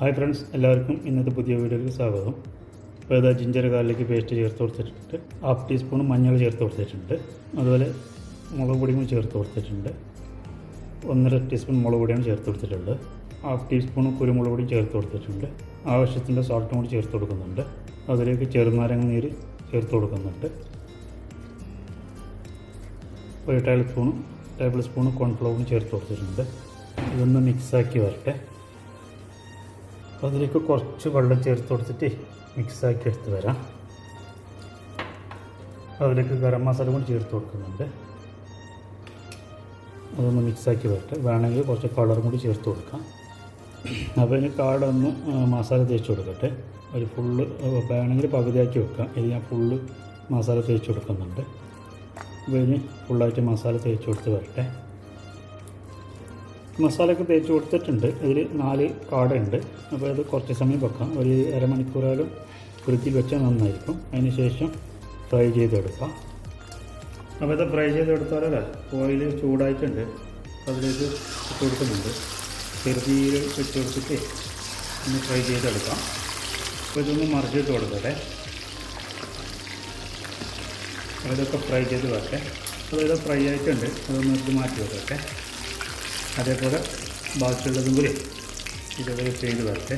Hi friends എല്ലാവർക്കും ഇന്നത്തെ പുതിയ വീഡിയോയിലേക്ക് സ്വാഗതം. ഇപ്പോൾ ഇതാ ജിഞ്ചർ കാലിലേക്ക് പേസ്റ്റ് ചേർത്ത് കൊടുത്തിട്ടുണ്ട്. ഹാഫ് ടീസ്പൂൺ മഞ്ഞൾ ചേർത്ത് കൊടുത്തിട്ടുണ്ട്. അതുപോലെ മുളക് പൊടിയും ചേർത്ത് കൊടുത്തിട്ടുണ്ട്. ഒന്നര ടീസ്പൂൺ മുളക് പൊടിയാണ് ചേർത്ത് കൊടുത്തിട്ടുള്ളത്. ഹാഫ് ടീസ്പൂൺ കുരുമുളക് പൊടി ചേർത്ത് കൊടുത്തിട്ടുണ്ട്. ആവശ്യത്തിന്റെ സോൾട്ടും കൂടി ചേർത്ത് കൊടുക്കുന്നുണ്ട്. അതിലേക്ക് ചെറുനാരങ്ങ നീര് ചേർത്ത് കൊടുക്കുന്നുണ്ട്. ഒരു ടേബിൾ സ്പൂൺ ടേബിൾ സ്പൂൺ കോൺഫ്ലവറും ചേർത്ത് കൊടുത്തിട്ടുണ്ട്. ഇതൊന്ന് മിക്സാക്കി വരട്ടെ. അപ്പോൾ അതിലേക്ക് കുറച്ച് വെള്ളം ചേർത്ത് കൊടുത്തിട്ട് മിക്സാക്കി എടുത്ത് വരാം. അതിലേക്ക് ഗരം മസാല കൂടി ചേർത്ത് കൊടുക്കുന്നുണ്ട്. അതൊന്ന് മിക്സാക്കി വരട്ടെ. വേണമെങ്കിൽ കുറച്ച് കളറും കൂടി ചേർത്ത് കൊടുക്കാം. അപ്പോൾ ഇതിന് കാടൊന്ന് മസാല തേച്ച് കൊടുക്കട്ടെ. ഒരു ഫുള്ള് വേണമെങ്കിൽ പകുതിയാക്കി വെക്കാം. ഇത് ഞാൻ ഫുള്ള് മസാല തേച്ച് കൊടുക്കുന്നുണ്ട്. അപ്പോൾ ഇനി ഫുള്ളായിട്ട് മസാല തേച്ച് കൊടുത്ത് വരട്ടെ. മസാലയൊക്കെ തേച്ച് കൊടുത്തിട്ടുണ്ട്. അതിൽ നാല് കാടുണ്ട് അപ്പോൾ അത് കുറച്ച് സമയം വെക്കാം. ഒരു അരമണിക്കൂറായാലും ഫ്രിഡ്ജിൽ വെച്ചാൽ നന്നായിരിക്കും. അതിന് ശേഷം ഫ്രൈ ചെയ്തെടുക്കാം. അപ്പോൾ ഇത് ഫ്രൈ ചെയ്തെടുത്താലല്ലേ ഓയിൽ ചൂടായിട്ടുണ്ട്. അതിലേക്ക് ഇട്ട് കൊടുക്കുന്നുണ്ട്. ചെറുതീയിൽ ഇട്ട് കൊടുത്തിട്ട് ഒന്ന് ഫ്രൈ ചെയ്തെടുക്കാം. അപ്പോൾ ഇതൊന്ന് മറിച്ചിട്ട് കൊടുക്കട്ടെ. ഇതൊക്കെ ഫ്രൈ ചെയ്ത് വെക്കട്ടെ. അപ്പോൾ ഇത് ഫ്രൈ ആയിട്ടുണ്ട്. അതൊന്ന് എടുത്ത് മാറ്റി വെക്കട്ടെ. അതേപോലെ ബാക്കിയുള്ളതും കൂടി ഇതേപോലെ ചെയ്ത് വരട്ടെ.